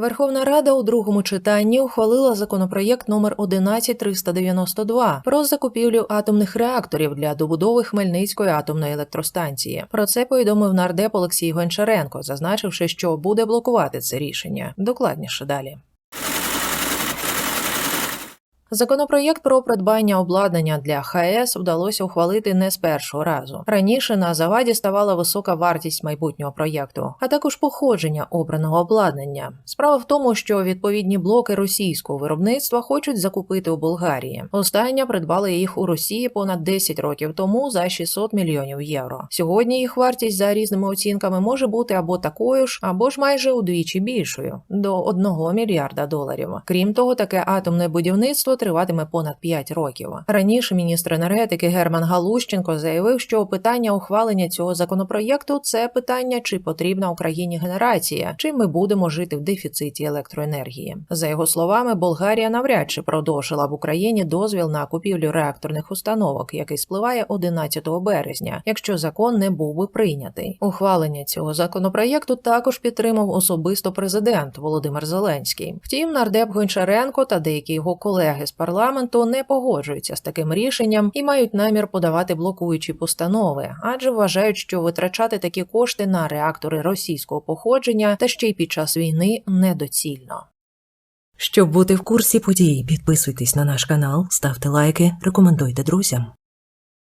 Верховна Рада у другому читанні ухвалила законопроєкт номер 11392 про закупівлю атомних реакторів для добудови Хмельницької атомної електростанції. Про це повідомив нардеп Олексій Гончаренко, зазначивши, що буде блокувати це рішення. Докладніше далі. Законопроєкт про придбання обладнання для ХАЕС вдалося ухвалити не з першого разу. Раніше на заваді ставала висока вартість майбутнього проєкту, а також походження обраного обладнання. Справа в тому, що відповідні блоки російського виробництва хочуть закупити у Болгарії. Остання придбала їх у Росії понад 10 років тому за 600 мільйонів євро. Сьогодні їх вартість за різними оцінками може бути або такою ж, або ж майже удвічі більшою до 1 мільярда доларів. Крім того, таке атомне будівництво триватиме понад 5 років. Раніше міністр енергетики Герман Галущенко заявив, що питання ухвалення цього законопроєкту це питання, чи потрібна Україні генерація, чи ми будемо жити в дефіциті електроенергії. За його словами, Болгарія навряд чи продовжила в Україні дозвіл на купівлю реакторних установок, який спливає 11 березня, якщо закон не був би прийнятий. Ухвалення цього законопроєкту також підтримав особисто президент Володимир Зеленський. Втім, нардеп Гончаренко та деякі його колеги з парламенту не погоджуються з таким рішенням і мають намір подавати блокуючі постанови, адже вважають, що витрачати такі кошти на реактори російського походження та ще й під час війни недоцільно. Щоб бути в курсі подій, підписуйтесь на наш канал, ставте лайки, рекомендуйте друзям.